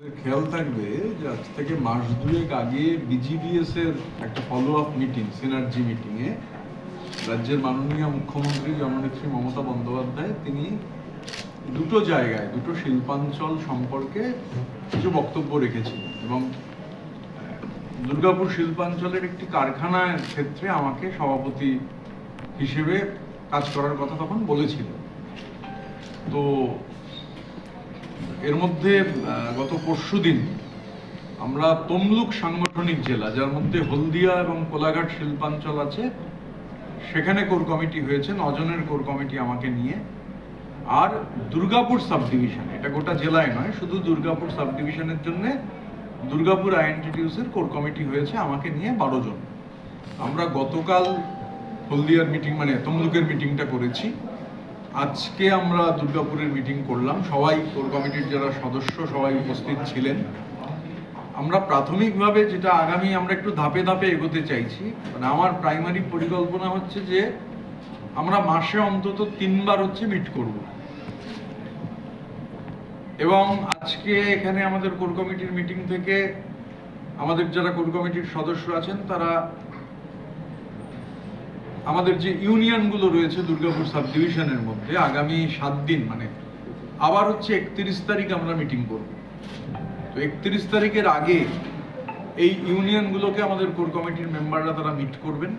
খেয়াল থাকবে যে আজ থেকে মাস দুয়েক আগে বিজিবিএস এর একটা ফলো আপ মিটিং সিনার্জি এ রাজ্যের মাননীয় মুখ্যমন্ত্রী জননেত্রী মমতা বন্দ্যোপাধ্যায়, তিনি দুটো জায়গায়, দুটো শিল্পাঞ্চল সম্পর্কে কিছু বক্তব্য রেখেছিলেন এবং দুর্গাপুর শিল্পাঞ্চলের একটি কারখানার ক্ষেত্রে আমাকে সভাপতি হিসেবে কাজ করার কথা তখন বলেছিলেন। তো এর মধ্যে গত পরশু দিন আমরা তমলুক সাংগঠনিক জেলা, যার মধ্যে হলদিয়া এবং কোলাঘাট শিল্পাঞ্চল আছে, সেখানে কোর কমিটি হয়েছে, নজনের কোর কমিটি আমাকে নিয়ে। আর দুর্গাপুর সাব ডিভিশন এটা গোটা জেলায় নয়, শুধু দুর্গাপুর সাব ডিভিশনের জন্য দুর্গাপুর আইএনটিটিউসের কোর কমিটি হয়েছে আমাকে নিয়ে বারো জন। আমরা গতকাল হলদিয়ার মিটিং মানে তমলুকের মিটিংটা করেছি। আজকে আমরা দুর্গাপুরের মিটিং করলাম। সবাই কোর কমিটির যারা সদস্য, সবাই উপস্থিত ছিলেন। আমরা প্রাথমিকভাবে যেটা আগামী আমরা একটু ধাপে ধাপে এগোতে চাইছি মানে আমার প্রাইমারি পরিকল্পনা হচ্ছে যে আমরা মাসে অন্তত তিনবার হচ্ছে মিট করব। এবং আজকে এখানে আমাদের কোর কমিটির মিটিং থেকে আমাদের যারা কোর কমিটির সদস্য আছেন, তারা আমাদের যে ইউনিয়নগুলো রয়েছে দুর্গাপুর সাব ডিভিশনের মধ্যে, আগামী সাত দিন মানে আবার হচ্ছে একত্রিশ তারিখ আমরা মিটিং করব। তো একত্রিশ তারিখের আগে এই ইউনিয়নগুলোকে আমাদের কোর কমিটির মেম্বাররা তারা মিট করবেন।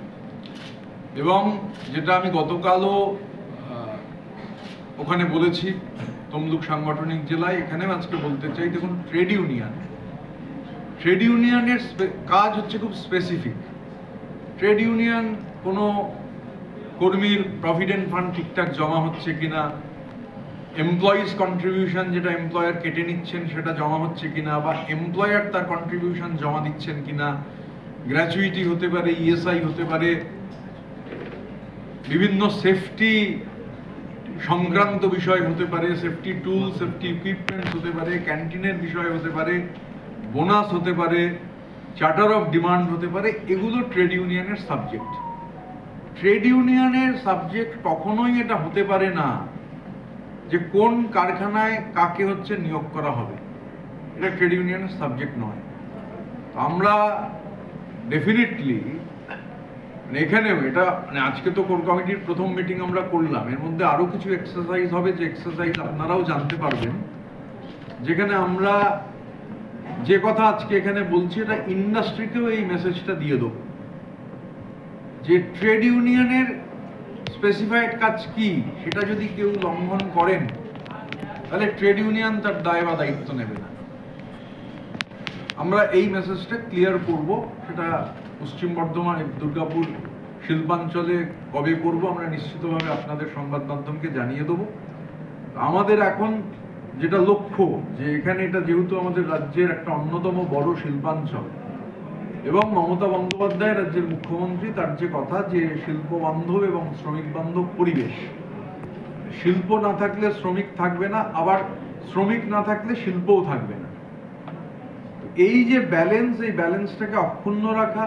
এবং যেটা আমি গতকালও ওখানে বলেছি, তমলুক সাংগঠনিক জেলায়, এখানেও আজকে বলতে চাই, দেখুন, ট্রেড ইউনিয়ন। ট্রেড ইউনিয়নের কাজ হচ্ছে খুব স্পেসিফিক ট্রেড ইউনিয়ন কোনো কর্মীর প্রভিডেন্ট ফান্ড ঠিকঠাক জমা হচ্ছে কিনা এমপ্লয়িজ কন্ট্রিবিউশন যেটা এমপ্লয়ার কেটে নিচ্ছেন সেটা জমা হচ্ছে কিনা, বা এমপ্লয়ার তার কন্ট্রিবিউশন জমা দিচ্ছেন কিনা গ্র্যাচুইটি হতে পারে ইএসআই হতে পারে, বিভিন্ন সেফটি সংক্রান্ত বিষয় হতে পারে সেফটি টুল সেফটি ইকুইপমেন্ট হতে পারে ক্যান্টিনের বিষয় হতে পারে বোনাস হতে পারে চার্টার অফ ডিমান্ড হতে পারে, এগুলো ট্রেড ইউনিয়নের সাবজেক্ট ট্রেড ইউনিয়নের সাবজেক্ট কখনোই এটা হতে পারে না যে কোন কারখানায় কাকে হচ্ছে নিয়োগ করা হবে। এটা ট্রেড ইউনিয়নের সাবজেক্ট নয়। আমরা ডেফিনেটলি মানে এখানেও এটা মানে আজকে তো কোর কমিটির প্রথম মিটিং আমরা করলাম, এর মধ্যে আরও কিছু এক্সারসাইজ হবে যে এক্সারসাইজ আপনারাও জানতে পারবেন। যেখানে আমরা যে কথা আজকে এখানে বলছি, এটা ইন্ডাস্ট্রিকেও এই মেসেজটা দিয়ে দেবো। যে ট্রেড ইউনিয়নের স্পেসিফাইড কাজ কি, সেটা যদি কেউ লঙ্ঘন করেন, তাহলে ট্রেড ইউনিয়ন তার দায় বা দায়িত্ব নেবে না। আমরা এই মেসেজটা ক্লিয়ার করব, সেটা পশ্চিম বর্ধমান, দুর্গাপুর, শিল্পাঞ্চলে কবে করব, আমরা নিশ্চিতভাবে আপনাদের সংবাদ মাধ্যমকে জানিয়ে দেবো। আমাদের এখন যেটা লক্ষ্য, যে এখানে এটা যেহেতু আমাদের রাজ্যের একটা অন্যতম বড় শিল্পাঞ্চল এবং মমতা বন্দ্যোপাধ্যায় রাজ্যের মুখ্যমন্ত্রী, তার যে কথা যে শিল্প বান্ধব এবং শ্রমিক বান্ধব পরিবেশ। শিল্প না থাকলে শ্রমিক থাকবে না, আবার শ্রমিক না থাকলে শিল্পও থাকবে না। এই যে ব্যালেন্স এই ব্যালেন্সটাকে অক্ষুণ্ণ রাখা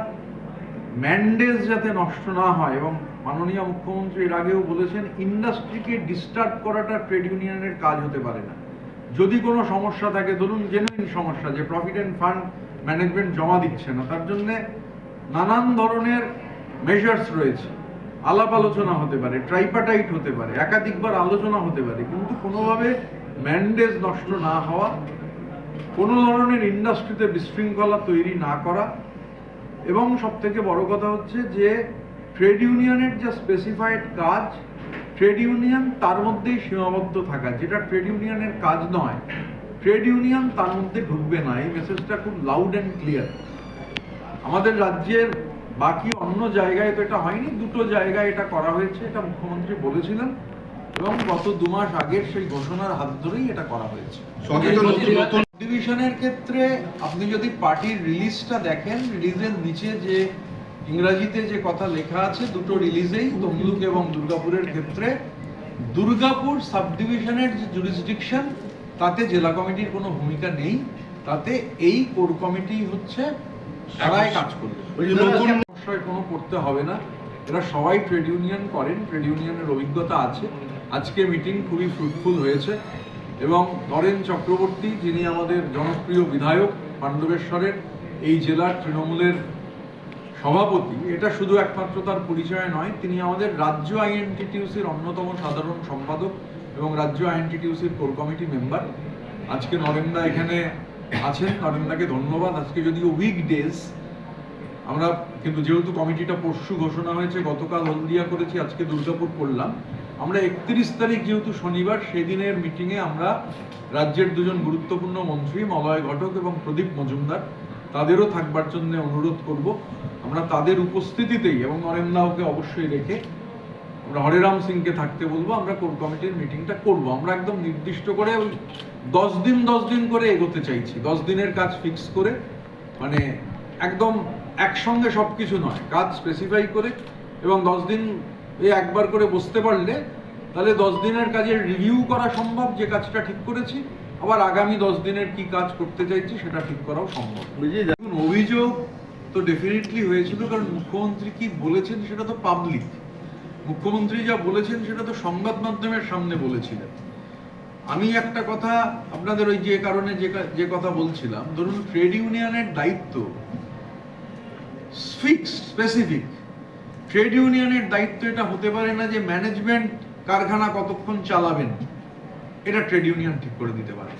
ম্যান্ডেজ যাতে নষ্ট না হয় এবং মাননীয় মুখ্যমন্ত্রী এর আগেও বলেছেন ইন্ডাস্ট্রিকে ডিস্টার্ব করাটা ট্রেড ইউনিয়নের কাজ হতে পারে না। যদি কোনো সমস্যা থাকে, ধরুন জেনুইন সমস্যা, যে প্রভিডেন্ট ফান্ড ম্যানেজমেন্ট জমা দিচ্ছে না। তার জন্য নানান ধরনের মেজার্স রয়েছে। আলাপ আলোচনা হতে পারে ট্রাইপাটাইট হতে পারে, একাধিকবার আলোচনা হতে পারে, কিন্তু কোনোভাবে ম্যান্ডেজ নষ্ট না হওয়া, কোনো ধরনের ইন্ডাস্ট্রিতে বিশৃঙ্খলা তৈরি না করা এবং সব থেকে বড় কথা হচ্ছে যে ট্রেড ইউনিয়নের যে স্পেসিফাইড কাজ ট্রেড ইউনিয়ন তার মধ্যেই সীমাবদ্ধ থাকা, যেটা ট্রেড ইউনিয়নের কাজ নয় ট্রেড ইউনিয়ন তার মধ্যে ঢুকবে না। এই মেসেজটা খুব লাউড অ্যান্ড ক্লিয়ার আমাদের রাজ্যের বাকি অন্য জায়গায় তো এটা হয়নি। দুটো জায়গায় এটা করা হয়েছে এটা মুখ্যমন্ত্রী বলেছিলেন। এবং গত দু মাস আগের সেই ঘোষণার হাত ধরেই এটা করা হয়েছে। সচেতন নতুন নতুন ডিভিশনের ক্ষেত্রে আপনি যদি পার্টির রিলিজটা দেখেন রিলিজের নিচে যে ইংরাজিতে যে কথা লেখা আছে দুটো রিলিজেই তমলুক এবং দুর্গাপুরের ক্ষেত্রে। দুর্গাপুর সাব ডিভিশনের যে জুরিসডিকশন তাতে জেলা কমিটির কোনো ভূমিকা নেই তাতে এই কোর কমিটি হচ্ছে তারাই কাজ করবে। সমস্যায় কোনো করতে হবে না। এরা সবাই ট্রেড ইউনিয়ন করেন ট্রেড ইউনিয়নের অভিজ্ঞতা আছে। আজকে মিটিং খুবই ফ্রুটফুল হয়েছে এবং নরেন চক্রবর্তী যিনি আমাদের জনপ্রিয় বিধায়ক পাণ্ডবেশ্বরের এই জেলার তৃণমূলের সভাপতি এটা শুধু একমাত্র তার পরিচয় নয় তিনি আমাদের রাজ্য আইএনটিটিউসির অন্যতম সাধারণ সম্পাদক। এবং রাজ্য আইএনটিটিউসির কোর কমিটি মেম্বার। আজকে নরেন্দা এখানে আছেন। নরেন্দাকে ধন্যবাদ। আজকে যদিও উইক ডেজ আমরা কিন্তু যেহেতু কমিটিটা পরশু ঘোষণা হয়েছে, গতকাল হলদিয়া করেছি, আজকে দুর্গাপুর করলাম। আমরা একত্রিশ তারিখ যেহেতু শনিবার, সেদিনের মিটিংয়ে আমরা রাজ্যের দুজন গুরুত্বপূর্ণ মন্ত্রী, মলয় ঘটক এবং প্রদীপ মজুমদার, তাদেরও থাকবার জন্য অনুরোধ করব। আমরা তাদের উপস্থিতিতেই, এবং নরেন্দাওকে অবশ্যই রেখে আমরা হরেরাম সিংকে থাকতে বলব আমরা কোর কমিটির মিটিংটা করব। আমরা একদম নির্দিষ্ট করে ওই দশ দিন দশ দিন করে এগোতে চাইছি। দশ দিনের কাজ ফিক্স করে মানে একদম একসঙ্গে সব কিছু নয় কাজ স্পেসিফাই করে এবং দশ দিন একবার করে বসতে পারলে তাহলে দশ দিনের কাজের রিভিউ করা সম্ভব যে কাজটা ঠিক করেছি আবার আগামী দশ দিনের কি কাজ করতে চাইছি সেটা ঠিক করাও সম্ভব। অভিযোগ তো ডেফিনেটলি হয়েছিল কারণ মুখ্যমন্ত্রী কি বলেছেন সেটা তো পাবলিক মুখ্যমন্ত্রী যা বলেছেন সেটা তো সংবাদ মাধ্যমের সামনে বলেছিলেন। আমি একটা কথা আপনাদের ওই যে কারণে যে কথা বলছিলাম, ধরুন ট্রেড ইউনিয়নের দায়িত্ব স্পেসিফিক। ট্রেড ইউনিয়নের দায়িত্ব এটা হতে পারে না যে ম্যানেজমেন্ট কারখানা কতক্ষণ চালাবেন। এটা ট্রেড ইউনিয়ন ঠিক করে দিতে পারে।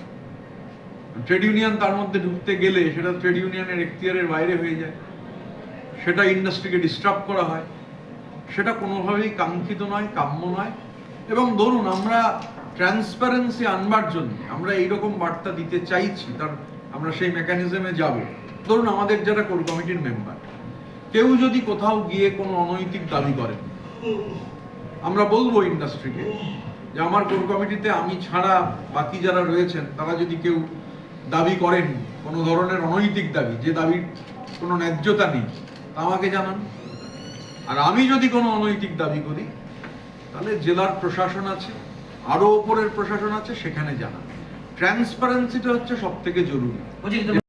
ট্রেড ইউনিয়ন তার মধ্যে ঢুকতে গেলে সেটা ট্রেড ইউনিয়নের এখতিয়ারের বাইরে হয়ে যায়। সেটা ইন্ডাস্ট্রিকে ডিস্টার্ব করা হয়। সেটা কোনোভাবেই কাঙ্ক্ষিত নয়, কাম্য নয়। এবং ধরুন, আমরা ট্রান্সপারেন্সি আনবার জন্য আমরা এইরকম বার্তা দিতে চাইছি, তার আমরা সেই মেকানিজমে যাব। ধরুন, আমাদের যারা কোর কমিটির মেম্বার কেউ যদি কোথাও গিয়ে কোনো অনৈতিক দাবি করেন আমরা বলব ইন্ডাস্ট্রিকে যে আমার কোর কমিটিতে আমি ছাড়া বাকি যারা রয়েছেন, তারা যদি কেউ দাবি করেন, কোনো ধরনের অনৈতিক দাবি, যে দাবির কোনো ন্যায্যতা নেই, তা আমাকে জানান। আর আমি যদি কোনো অনৈতিক দাবি করি, তাহলে জেলার প্রশাসন আছে আরও ওপরের প্রশাসন আছে, সেখানে জানা ট্রান্সপারেন্সিটা হচ্ছে সব থেকে জরুরি